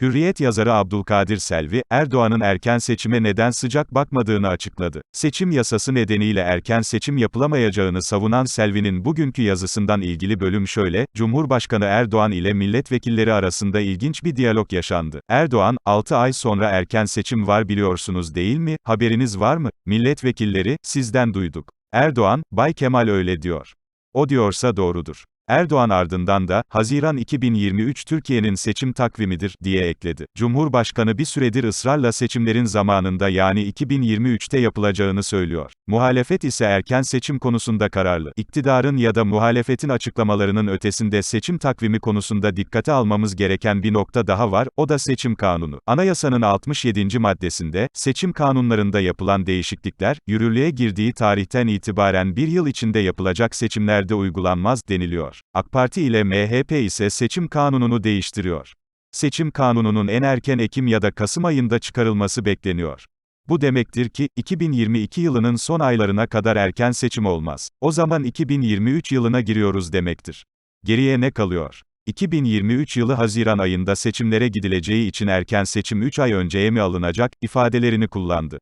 Hürriyet yazarı Abdülkadir Selvi, Erdoğan'ın erken seçime neden sıcak bakmadığını açıkladı. Seçim yasası nedeniyle erken seçim yapılamayacağını savunan Selvi'nin bugünkü yazısından ilgili bölüm şöyle, Cumhurbaşkanı Erdoğan ile milletvekilleri arasında ilginç bir diyalog yaşandı. Erdoğan, 6 ay sonra erken seçim var biliyorsunuz değil mi, haberiniz var mı? Milletvekilleri, sizden duyduk. Erdoğan, Bay Kemal öyle diyor. O diyorsa doğrudur. Erdoğan ardından da, Haziran 2023 Türkiye'nin seçim takvimidir, diye ekledi. Cumhurbaşkanı bir süredir ısrarla seçimlerin zamanında yani 2023'te yapılacağını söylüyor. Muhalefet ise erken seçim konusunda kararlı. İktidarın ya da muhalefetin açıklamalarının ötesinde seçim takvimi konusunda dikkate almamız gereken bir nokta daha var, o da seçim kanunu. Anayasanın 67. maddesinde, seçim kanunlarında yapılan değişiklikler, yürürlüğe girdiği tarihten itibaren bir yıl içinde yapılacak seçimlerde uygulanmaz, deniliyor. AK Parti ile MHP ise seçim kanununu değiştiriyor. Seçim kanununun en erken Ekim ya da Kasım ayında çıkarılması bekleniyor. Bu demektir ki, 2022 yılının son aylarına kadar erken seçim olmaz. O zaman 2023 yılına giriyoruz demektir. Geriye ne kalıyor? 2023 yılı Haziran ayında seçimlere gidileceği için erken seçim 3 ay önceye mi alınacak, ifadelerini kullandı.